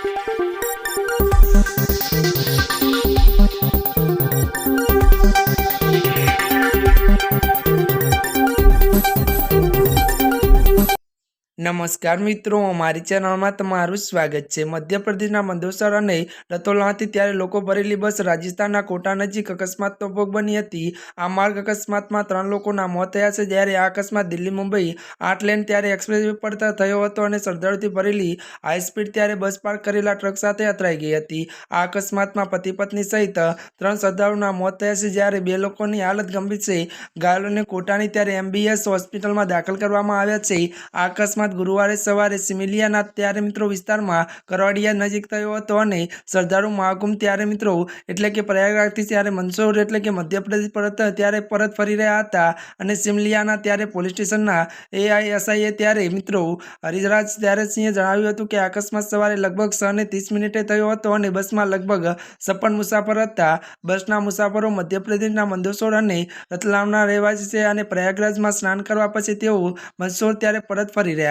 Thank you. નમસ્કાર મિત્રો અમારી ચેનલમાં તમારું સ્વાગત છે. મધ્યપ્રદેશના મંદોસર અને રતોલાથી ત્યારે લોકો ભરેલી બસ રાજસ્થાનના કોટા નજીક અકસ્માતનો ભોગ બની હતી. આ માર્ગ અકસ્માતમાં ત્રણ લોકોના મોત થયા છે. જ્યારે આ અકસ્માત દિલ્હી, મુંબઈ આઠ લેન ત્યારે એક્સપ્રેસ પડતા થયો હતો અને શ્રદ્ધાળુથી ભરેલી હાઈ સ્પીડ ત્યારે બસ પાર્ક કરેલા ટ્રક સાથે અથડાઈ ગઈ હતી. આ અકસ્માતમાં પતિ પત્ની સહિત ત્રણ શ્રદ્ધાળુના મોત થયા છે. જ્યારે બે લોકોની હાલત ગંભીર છે. ઘાયલોને કોટાની ત્યારે એમબીએસ હોસ્પિટલમાં દાખલ કરવામાં આવ્યા છે. આ અકસ્માત ગુરુવારે સવારે સિમિલિયાના ત્યારે મિત્રો વિસ્તારમાં કરવાડિયા નજીક થયો હતો અને શ્રદ્ધાળુ મહાકુંભ ત્યારે મિત્રો એટલે કે પ્રયાગરાજથી ત્યારે મંદસૌર એટલે કે મધ્યપ્રદેશ પરત ત્યારે પરત ફરી રહ્યા હતા અને સિમલિયાના ત્યારે પોલીસ સ્ટેશનના એઆઈએસઆઈએ ત્યારે મિત્રો હરિજરાજ ત્યારે સિંહે જણાવ્યું હતું કે અકસ્માત સવારે લગભગ છ ને ત્રીસ મિનિટે થયો હતો અને બસમાં લગભગ છપ્પન મુસાફર હતા. બસના મુસાફરો મધ્યપ્રદેશના મંદસૌર અને રતલામના રહેવાસી છે અને પ્રયાગરાજમાં સ્નાન કરવા પછી તેઓ મંદસૌર ત્યારે પરત ફરી